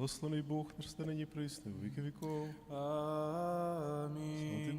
Благословений Бог, наш нині присни, віки віков. Слава.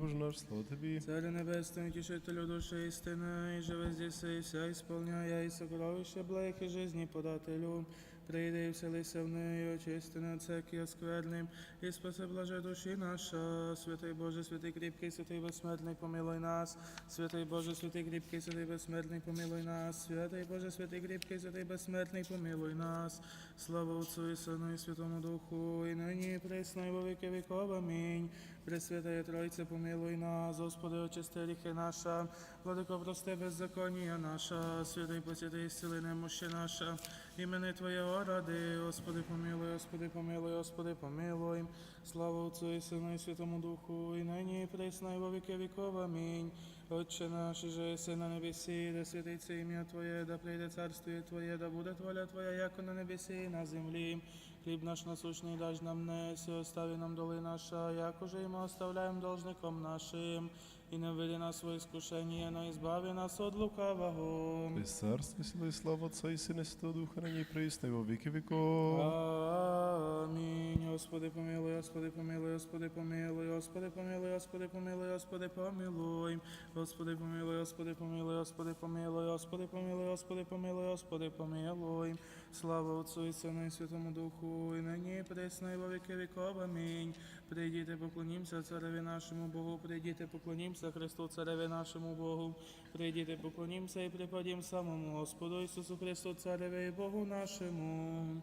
Боже наш, слава тобі. Царю небесный, тішителю душі истины, і живе здесь і вся исполняя, і сокровище и жизни подателю, прийди и вселися в неї, очисти на всякий оскверним, и спаси блаже душі наша. Святий Боже, святий кріпкий, святий безсмертний, помилуй нас. Святий Боже, святий кріпкий, святий безсмертний, помилуй нас. Святий Боже, святий кріпкий, святий безсмертний, помилуй нас. Слава Отцу і Сину і Святому Духу, і нині і присно, і во віки віков. Амінь. Пресвятая Тройце, помилуй нас, Господи, очисти гріхи наша, владико, прости беззаконія наша, святий посвятий, зціли немощі наша, імени Твоєго ради, Господи, помилуй, Господи, помилуй, Господи, помилуй. Слава Отцу і Сину і Святому Духу, і нині і присно, і во віки віков. Амінь. Отче наш, же єси на небесі, да святиться ім'я Твоє, да прийде царство Твоє, да буде воля Твоя, як на небесі і на землі. Хліб наш насущний даж нам днес, і остави нам доли наша, як уже і ми оставляємо должником нашим. В царства, сили і слава Отця і Сина і Святого Духа, нині присни, у віки віков. Господи помилуй, Господи помилуй, Господи помилуй, Господи помилуй, Господи помилуй, Господи помилуй. Господи помилуй, Господи помилуй, Господи помилуй, Господи помилуй, Господи помилуй, Господи помилуй. Слава Отцу і Сину і Святому Духу, і нині і присно, і во віки віков. Амінь. Прийдіте, поклонімся цареві нашому Богу, прийдіте, поклонімся Христу, цареві нашому Богу. Прийдіте, поклонімся і припадім самому Господу Ісусу Христу, цареві Богу нашому.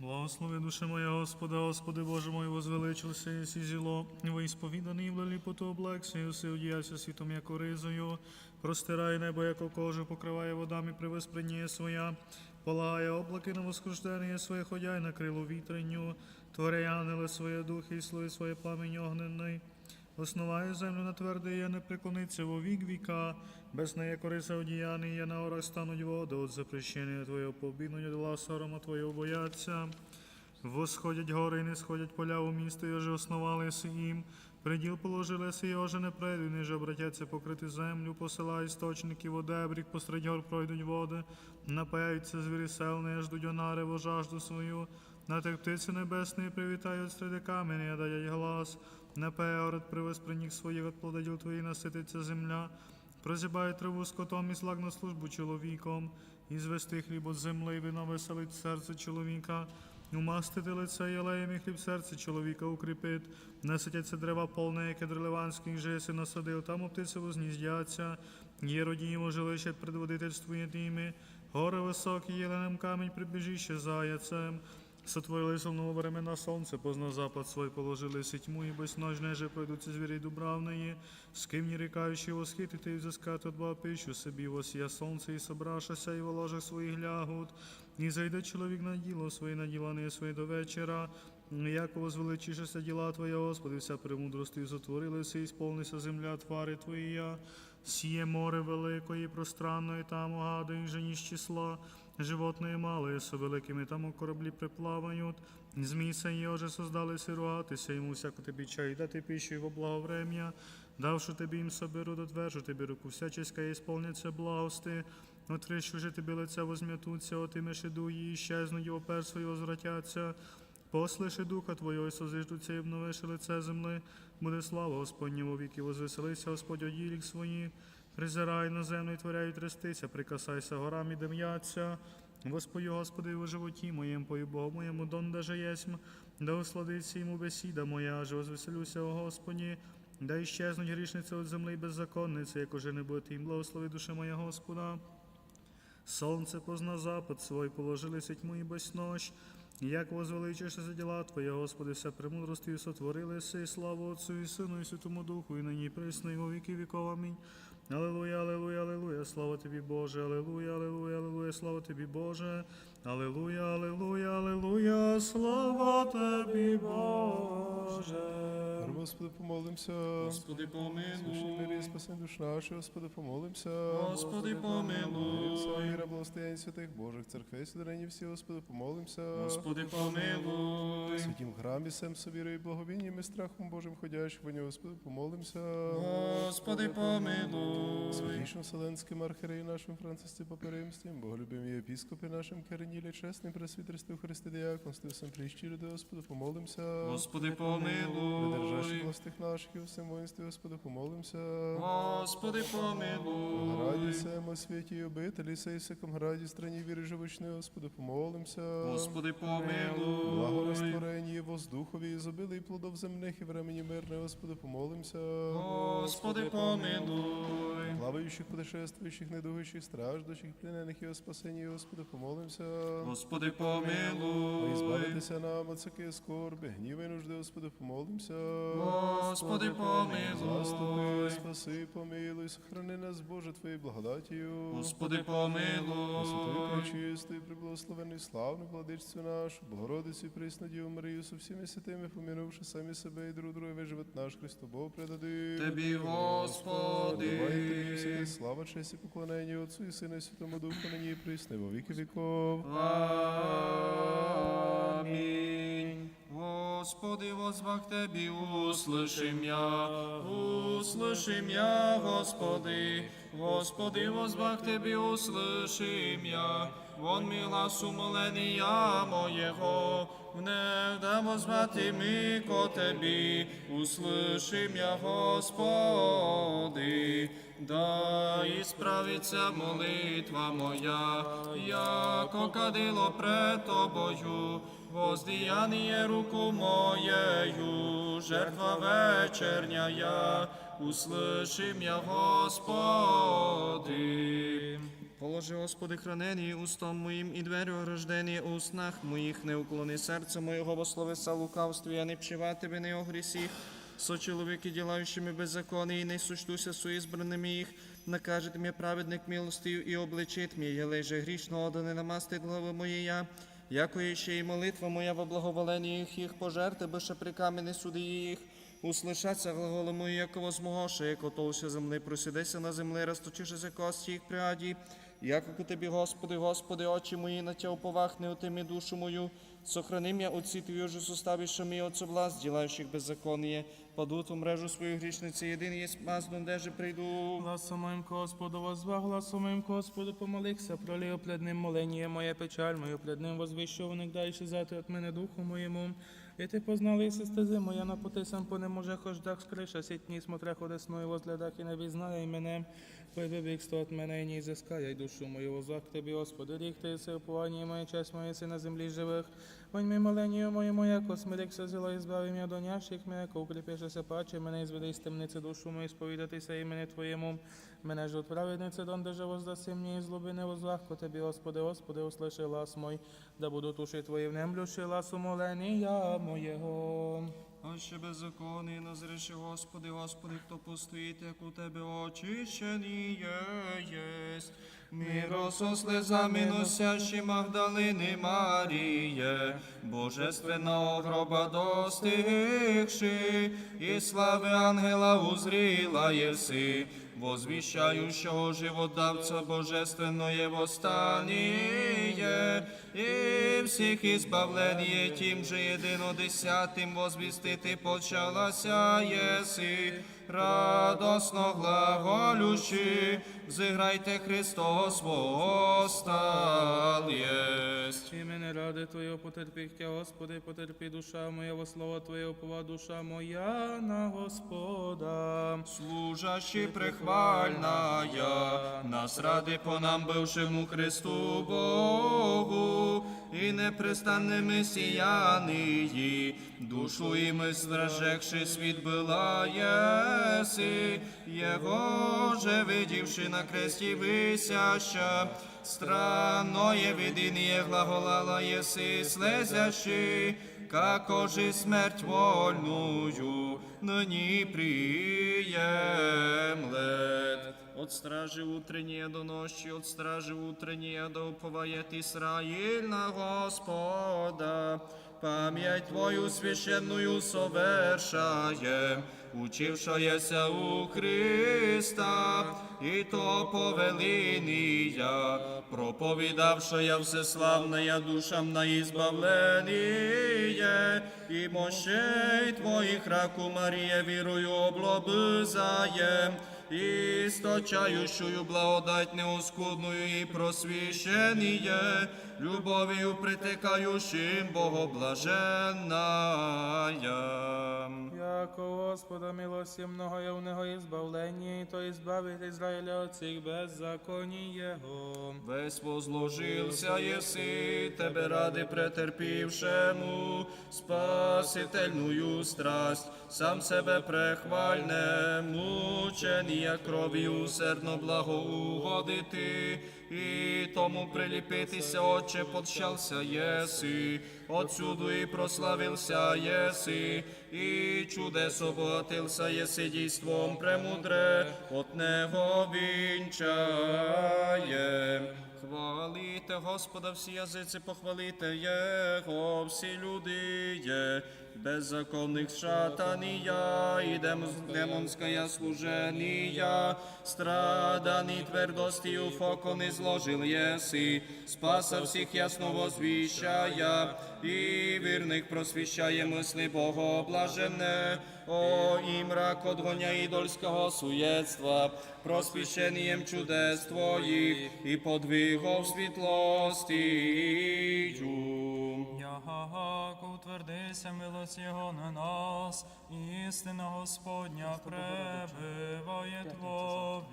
Благослови душа моя Господа, Господи Боже мой, возвеличився і сі зіло, ви ісповіданий в ліпоту облексі, уси одіявся світом, як ризою, простирає небо, як кожу, покриває водами привеспринє своя, полагає облаки на воскруждення своє, ходяй на крилу вітренню, творяй ангели своє духи і слої своє пламінь огненний. Основає землю на тверде, є не преклониться во вік віка, без неї кориса одіяний, є на орах стануть води, от запрещення Твоєго побіднуть, дела сорома Твоєго бояться. Восходять гори і не сходять поля у місто, йоже основалися їм. Приділ положилися, йоже не прийду, ниже обратяться покрити землю, посилає істочники води, обрік посеред гор пройдуть води, напаяються звірі селни, ждуть онари во жажду свою. На тих птиці небесні привітають серед камені, дають глас. Напеє оред привез при них своїх от плододіл твої насититься земля. Прозібає траву скотом і слаг на службу чоловіком, і звести хліб от земли, і вино веселить серце чоловіка. Умастити лице єлеєм і хліб серце чоловіка укріпить. Наситяться дерева полне, яке дрелеванських жеси насадив, там у птиці возніздяться. Є родіємо жилище предводительству єдиме. Гори високі, єленем камінь прибіжище заяцем. Сотворили солного времена сонце, позна запад свой положили тьму, і безножне же пройдуться звірі дубравної, з ким не рікаючи восхитити і взискати два пищу собі, восія сонце, і собрашася, і в ложах своїх лягут, і зайде чоловік на діло своє, не своє до вечора, як возвеличишся діла Твоя, Господи, вся премудростю затворилися, і сповнися земля твари Твоя, сіє море великої, пространної, там угади, і жені з числа, животные малые, со великими там у кораблі приплавають, змій се і оже создали сируатися, йому всяку тобі чай дати пищу і во благоврем'я, давши тобі їм соберу, дотвержу тобі руку всяческа і сповняться благости, отрищу же тобі лиця возм'ятуться, отимеши дуї, і щезнуть його персо і возвратяться, Послиши духа Твого, і созиждуться, і обновиши лице земли, буде слава Господня во віки, возвеселися Господь оділік свої, призирай на землю і творяй трястися, прикасайся горам і дем'яться. Господи, Господи, у животі моєму, пою Богу моєму, донде же єсмь, да усладиться йому бесіда моя, же возвеселюся, о Господі, да іщезнуть грішниці від земли і беззаконниці, як уже не буде їм, благослови душа моя Господа. Сонце позна запад свой, положилися тьму і безнощ, як возвеличишся за діла Твоє, Господи, вся премудрості сотворилися, і славу Отцю і Сину, і Святому Духу, і нині присно, і во віки віков. Амінь. Аллилуйя, аллилуйя, аллилуйя, слава тобі, Боже, аллилуйя, аллилуйя, аллилуйя, слава тобі, Боже, аллилуйя, аллилуйя, аллилуйя, слава тобі, Боже. Господи, помолимся. Господи, Слушай мир і помилуй. спаси душ нашу, Господи, помолимся. Господи, помилуй. Мира, благостояння святих Божих церквей, сюди всі, Господи, помолимся. Господи, помилуй. Святім храмі, сем собі і благовінням і страхом Божим ходящих во нього, Господи, помолимся. Господи, помилуй. Святішим Вселенським архіреї нашим Францисті Паперимстім, боголюбим єпіскопі нашим Кернілі, чесним пресвітерстві у Христі Діаконстві, всім прищі люди, Господи, помолимся. Господи, помилуй. властих наших і всім воїнстві, Господи, помолимся. Господи, помилуй. Радісемо святі і обителі, сей всяком граді, страні віри живочної, Господи, помолимся. Господи, помилуй. Благорозтворені воздухові, і зобили і плодов земних і времені мирне, Господи, помолимся. Господи, помилуй. Плаваючих, путешествуючих, недугуючих, страждущих, плінених і о спасенні, Господи, помолимся. Господи, помилуй. Збавитися нам от всякої скорби, гніва і нужди, Господи, помолимся. Господи, Заступи, помилуй. спаси, помилуй, сохрани нас, Боже, Твоєю благодатію. Господи, помилуй. пречистою, приблагословенною, славну владичцю нашу, Богородицю, присну Діву Марію, со всіми святими, помінувши самі себе і друг друга, весь живот наш Христу Богу предадим. Тебі, Давай тобі Господи. слава, честь і поклонення Отцу і Сину і Святому Духу, нині і во віки віков. Амінь. Господи, возвах Тебі, услышим я, услышим я, Господи, Господи, возвах Тебі, услышим я, вон ми глас умоления моєго, внегда возвати ми ко Тебі, услышим я, Господи, да ісправиться молитва моя, яко кадило пред Тобою, воздіяніє руку моєю, жертва вечерня я, услышим я, Господи. Положи, Господи, хранені устом моїм і двері ограждені у снах моїх, не уклони серце моєго, бо лукавстві, я не пчива тебе не огрісіх. Со чоловіки, ділаючими беззаконні, і не сучтуся со ізбраними їх, накажет мені праведник милостию і обличить мій, єлей же грішного, да не намастить глави моєя. Яко є ще й молитва моя во благоволенні їх, їх пожерти, бише при камені суди їх. Услышаться глаголи мої, якого змогоше, як отовся земли, просидися на землі, розточишися кості їх пряді. як у тобі, Господи, Господи, очі мої на тя уповах, не отими душу мою. Сохрани меня от твою же составиша ми от соблазн, делающих беззаконие. Падут в мрежу свою грішниці, єдин є спасдом, де же прийду. Гласом моїм Господу возвах, гласом моїм Господу помолився, пролив пледним моленіє моя печаль, мою пледним возвіщу, дальше зати от мене духу моєму. І ти познали стези моя на пути сам по не може хождах скриша, сітні смотря ходесною возглядах і не візнає мене. Пойби бігство от мене і не зискає душу мою возвах к тобі, Господи, рік ти си уповання моя часть моя си на землі живих. Вонь ми моленію моєму, яко смирикся зіло і збави м'я до няших, яко укріпишеся паче, мене зведи з темниці душу мою, сповідатися імені Твоєму. Мене ж от праведниці, донде же воздаси мені, і злоби не возвах ко Тобі, Господи, Господи, услыши глас мой, да буду туши Твої внемлющи глас умолення моєго. Още беззаконний, назреши, Господи, Господи, хто постоїть, як у Тебе очищені єсть. Миро со слезами носящі Магдалини Маріє, Божественного гроба достигши, і слави ангела узріла єси, возвіщаючого живодавця Божественное восстание, і всіх ізбавлення тим же єдинодесятим возвістити почалася єси, радосно глаголющи, зіграйте Христос восстал єсть. Імени ради Твоєго потерпіхтя, Господи, потерпі душа моя, во слово Твоє опова душа моя на Господа. Служащий прихвальная, нас ради по нам бившему Христу Богу, і непрестанними сіяниї, душу і стражекши світ была єси, Його же видівши на кресті висяща, странное видіння глаголала єси, слезящий, како же смерть вольную, ныне приемлет. От стражи утренние до ночи, от стражи утренние до уповает Исраиль на Господа. Пам'ять Твою священную совершаєм, учившаяся у Христа, і то повеління, проповідавшая всеславная душам на избавление, і мощей Твоїх раку Марія вірою облобызаєм, источающую благодать неоскудную и просвещение, любовью притекающим Богоблаженная. Яко Господа милості многое в Него избавление, то избавит Израиля от всех беззаконий Его. Весь возложился еси, тебе ради претерпівшему, спасительную страсть, сам себе прехвальне, мучення кров'ю усердно благоугодити, і тому приліпитися, Отче, подщався єси, отсюду і прославився єси, і чудес обогатився єси дійством премудре, от него вінчаєм. Хвалите Господа всі язиці, похвалите Його, всі люди є, беззаконних шатанія, і дем- демонська служенія, страданий твердостію фокон изложил єси, спаса всіх ясно возвіщая, і вірних просвіщає мисли Бога блажене, о, і мрак одгоня ідольського суєцтва, просвіщенням чудес Твоїх, і подвигов світлостію. Яко утвердися милость Його на нас, істина Господня пребиває Твові.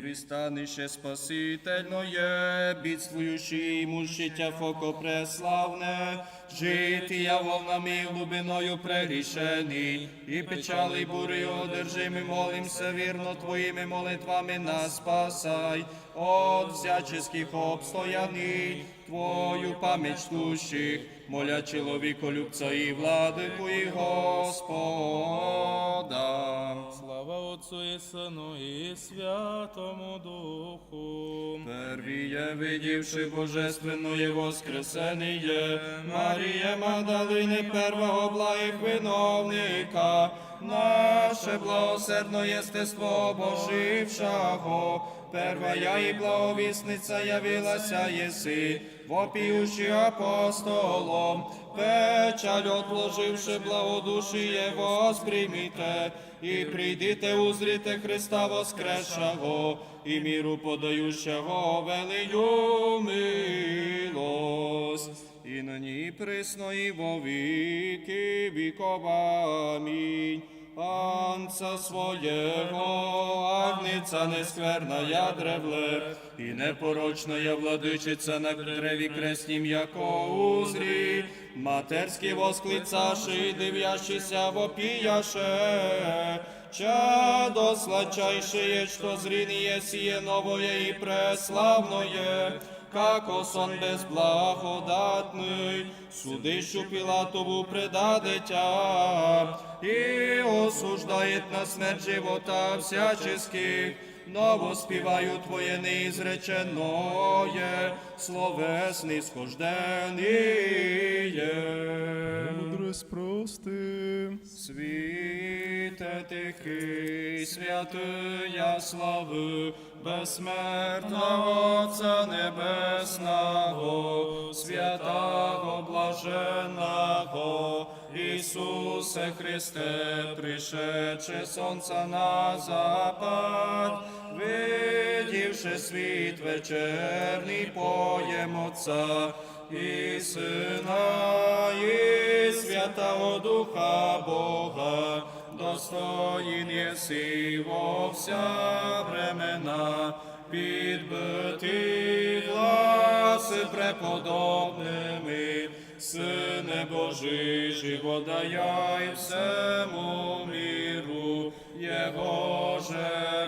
Пристанище спасительное, бідствуючи мучиття фоко преславне, життя волнами глубиною прегрішений, і печали бурею одержими, молимся вірно Твоїми молитвами нас спасай, от всяческих обстояний, Твою пам'ять тущих, моля чоловіколюбця і владику і Господа. Слава Отцу і Сину і Святому Духу. Первіє, видівши божественное воскресеніє, Марія Магдалини, первого благих виновника, наше благосердно єстество Божившого, первая і благовісниця явилася єси, вопіючи апостолом, печаль отложивши благодушіє восприйміте, і прийдите узріте Христа воскресшого, і міру подающого велию милость, і нині і присно, і во віки віков. Амінь. Анца своєго, агниця нескверная древле, і непорочная владичиця на древі крестнім, яко узрі, матерські восклицаши, дивящися вопіяше, чадо сладчайшее, что зрение сие новое и преславное, како сон безблагодатний, судищу Пилатову предадетя, и осуждает на смерть живота всяческих, но воспіваю Твоє неізреченое, словесне схожденіє. Мудрость прости. Світе тихий, святия слави, безсмертного Отця Небесного, святого блаженного, Ісусе Христе, пришедше сонця на запад, видівши світ вечерний поєм Отця, і Сина, і Святого Духа Бога, достоїн єси во вся времена, підбити гласи преподобними, Сине Божий, живодаяй всему миру, Його же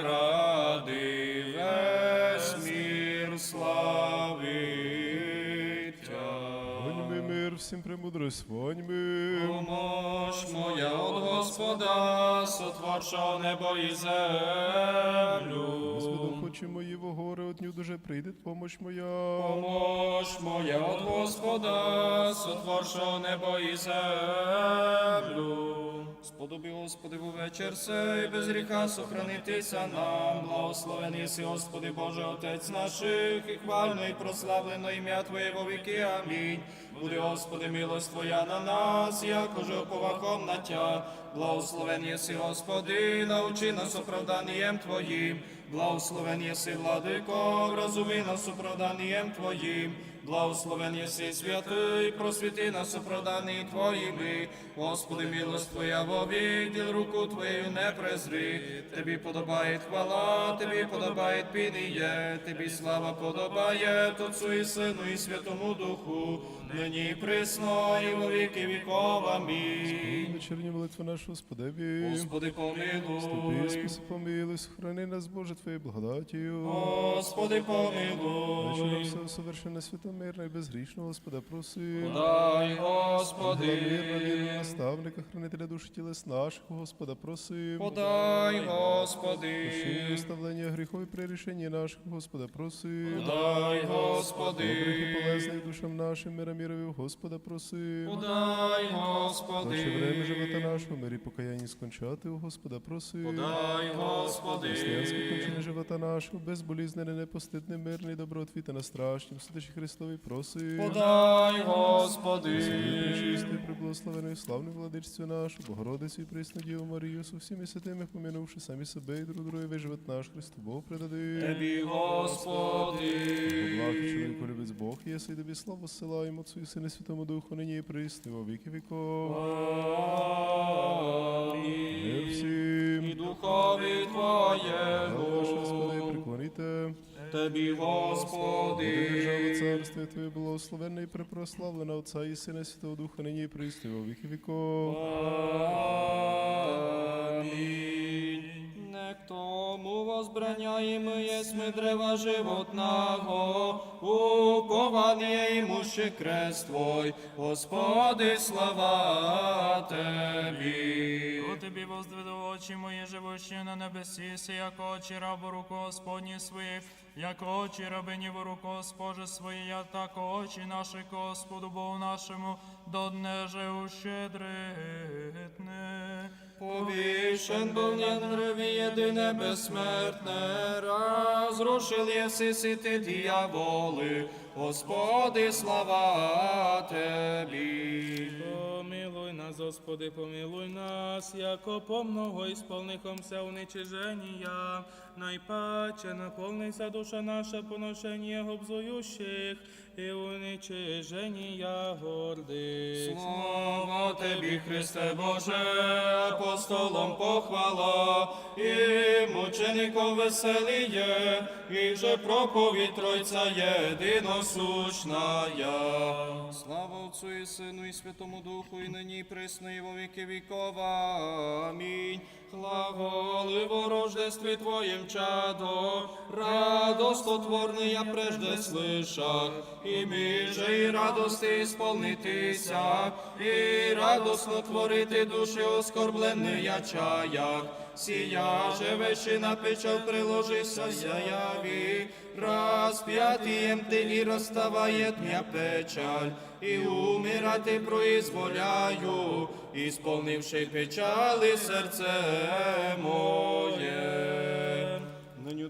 всім премудрость, воньми. Помощ моя от Господа, сотворшого небо і землю. Господу, хоче мої вогори, гори, от дуже прийде помощ моя. Помощ моя от Господа, сотворшого небо і землю. Сподоби, Господи, вечір сей, без гріха сохранитися нам. Благословений си, Господи, Боже, Отець наших, і хвально і прославлено ім'я Твоє во віки. Амінь. Буде, Господи, милость Твоя на нас, якоже оповахом на Тя. Благословен єси, Господи, научи нас оправданням Твоїм. Благословен єси, Владико, вразуми нас оправданням Твоїм. Благословен єси, святий, просвіти нас оправдані Твоїми. Господи, милость Твоя вовік, діл руку Твою не презри. Тобі подобає хвала, Тобі подобає пініє, Тобі слава подобає Отцу і Сину і Святому Духу, нині присно, і во віки віков. Амінь. Вечірні молитви нашого Господеві. Господи, Тобі помилуй. спаси, помилуй, сохрани нас, Боже, Твоєю благодатію. Господи, помилуй. все совершенно святомирно і безгрішно, Господа, проси. Дай, Мирна, Господи. вірна наставника, хранителя душі тілес наших, Господа, просим. Подай, Господи. наставлення гріхов і при рішенні наших, Господа, просим. Подай, Добрих і полезних душам нашим, мира мірові, Господа, просим. Подай, Господи, Наше время живота Господи. нашого, мирі покаянні скончати, у Господа, просим. Подай, Господи. кончини живота нашого, безболізнене, непостидне, мирний, добротвіта на страшнім, судачі Христові, просим. Подай, Господи. Пречистий, приблагословений, славний владичцю нашу, Богородицю і присну Діву Марію, со всіми святими, помінувши самі себе і друг друге, живот наш Христу Бог предади. Тебі, Господи. Благий чоловіку любець Бог, єси, тобі славу зсилаємо Отцю і Сину і Святому Духу, нині і присни, во віки віков. Амінь. І духові Твоєму. Буде Господи. держава царство Твоє благословенне і препрославлена Отця і Сина Святого Духа, нині і присни, во віки віков. Амінь. Тому возбраняємо єсмі древа животного, уповані йому ще крест Твой, Господи, слава Тебі. У тобі воздведу очі мої живущі на небесі, си, як очі рабу руку Господні свої, як очі рабині в руку Госпоже свої, я так очі наші Господу Богу нашому, до днеже ущедритне. Повішен був на древі єдине безсмертне, розрушил єси сити діяволи, Господи, слава Тебі. Помилуй нас, Господи, помилуй нас, яко помного ісполнихомся уничиження, найпаче наповнися душа наша поношення обзующих і уничиження гордих. Слава Тебі, Христе Боже, апостолом похвала, і мучеником веселіє, і же проповідь Тройця єдиносущна. Слава Отцу і Сину і Святому Духу, і нині і присно, і во віки вікова. Амінь. Глаголи во рождестві Твоєм чадо, радостотворний я прежде слышах, і ми же і радости ісполнитися, і радосно творити душі оскорблений я чаях. Сія же вещина печал приложися заяві, розп'ятієм ти і розставає м'я печаль, і умирати произволяю, ісполнивши печали серце моє.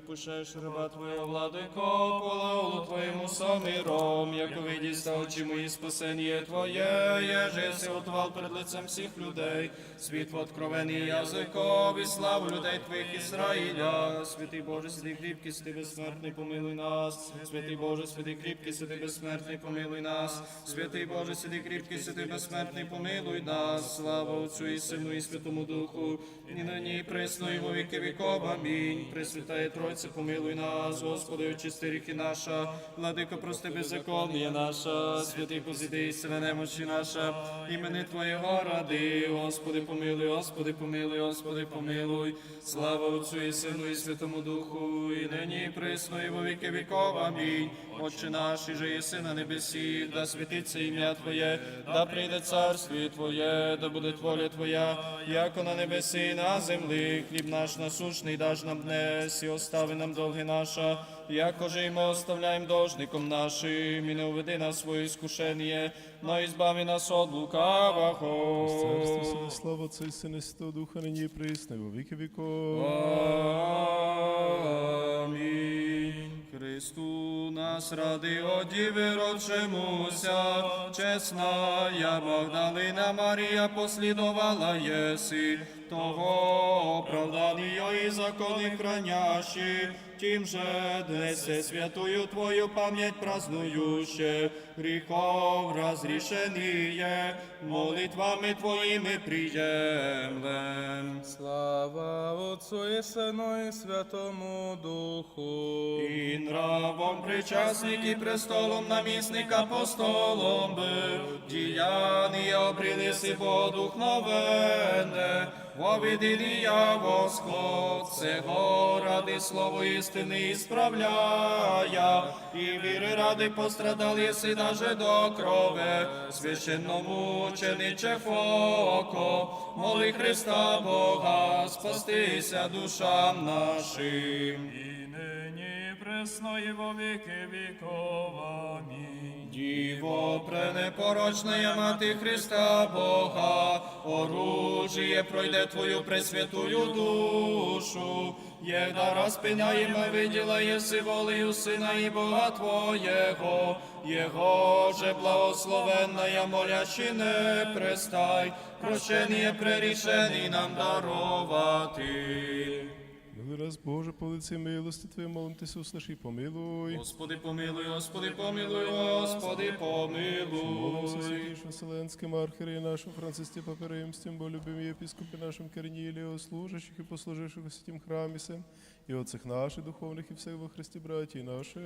Відпущаєш раба Твоя владико, полаулу Твоєму самиром, як увидіста очі мої спасення Твоє, єже си отвал перед лицем всіх людей, світ откровений язиков і славу людей Твоїх Ізраїля. Святий Боже, святий кріпкий, святий безсмертний, помилуй нас. Святий Боже, святий кріпкий, святий безсмертний, помилуй нас. Святий Боже, святий кріпкий, святий безсмертний, помилуй нас. Слава Отцю і Сину і Святому Духу, і нині і присно, і во віки віков. Амінь. Пресвятає Тройце, помилуй нас, Господи, очисти ріхи наша, владико, прости беззаконня наша, святий позиди себе немощі наша, імени Твоєго ради, Господи, помилуй, Господи, помилуй, Господи, помилуй, слава Отцю і Сину і Святому Духу, і нині і присно, і во віки віков. Амінь. Отче наш, і же єси на небесі, да святиться ім'я Твоє, да прийде царство Твоє, да буде воля Твоя, яко на небесі, на землі, хліб наш насущний даж нам днес, і остави нам долги наша, якоже й ми оставляємо должником нашим, і не уведи нас своє іскушення, но ізбави нас от лукавого. Царство, сили, слава Отця і Сина, Святого Духа, нині і присно, во віки віков. Амінь. Христу нас ради одіви родчемуся, чесна я Богдалина Марія послідувала єси, того оправданiyo і закони хранящі, тим же днесе святую Твою пам'ять празднующе, гріхов разрішеніє, молитвами Твоїми приємлем. Слава Отцу і Сину і Святому Духу. І нравом причасник і престолом намісник апостолом бив, діяння обрили си подухновенне, Вовідіння восход, цего ради слово істини і справляя, і віри ради пострадал єси даже до крови, священному учениче Фоко, моли Христа Бога, спастися душам нашим. І нині пресно і во віки віков. Діво пренепорочна мати Христа Бога, оружіє пройде Твою пресвятую душу, єда розпиняємо виділа єси волею Сина і Бога Твоєго, Його же благословенна я молящі не престай, прощення прерішені нам дарувати. Раз, Боже, по лиці милости Твоє, молимтеся, услыши, помилуй. Господи помилуй, Господи помилуй, Господи Молимся помилуй. святейшим Вселенским архиерею нашим Францисте Папе бо любим епископе нашим Корнилию, служащих и послуживших в святім храмі сем, и отцах наших духовних і всех во Христі братії наших.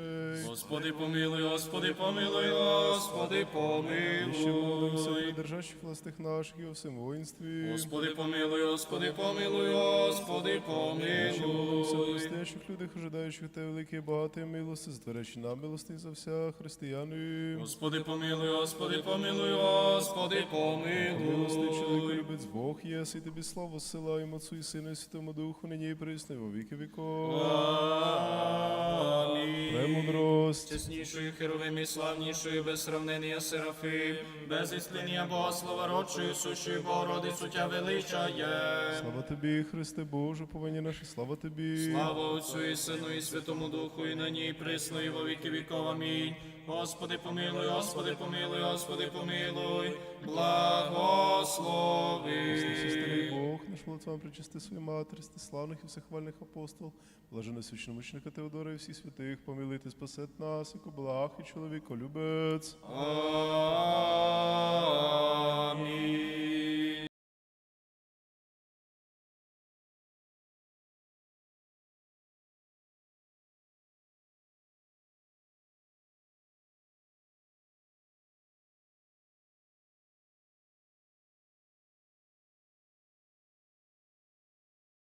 Господи помилуй, Господи помилуй, Господи помилуй. І ще молимося помилуй. про держащих властих наших і о всем воїнстві. Господи помилуй, Господи помилуй, Господи помилуй. І Ще молимося о помилуй. настоящих людях, ожидаючих те великі і багаті милости, затворящі нам милости за вся християни. Господи помилуй, Господи помилуй, Господи Милостий чоловіка помилуй. любець Бог єси, і тобі славу силаємо Отцу і Сину і Святому Духу, нині і присно, і во віки віков. Премудрость. Чеснішою херовим славнішою, без сравнення Серафим, без існені бога, слова, родшою, сущою Богородицю тя величає. Слава тобі, Христе Боже, повинні наші, слава тобі. Слава Отцю і Сину і Святому Духу, і на ній присно, і во віки віков. Амінь. Господи помилуй, Господи помилуй, Господи помилуй, благослови. Сестри Бог, наш молитвам причисти свою матері, славних і всехвальних апостол, блажено священомучника Теодора і всіх святих, помилити, спасет нас, яко благ і чоловіко любець. Амінь.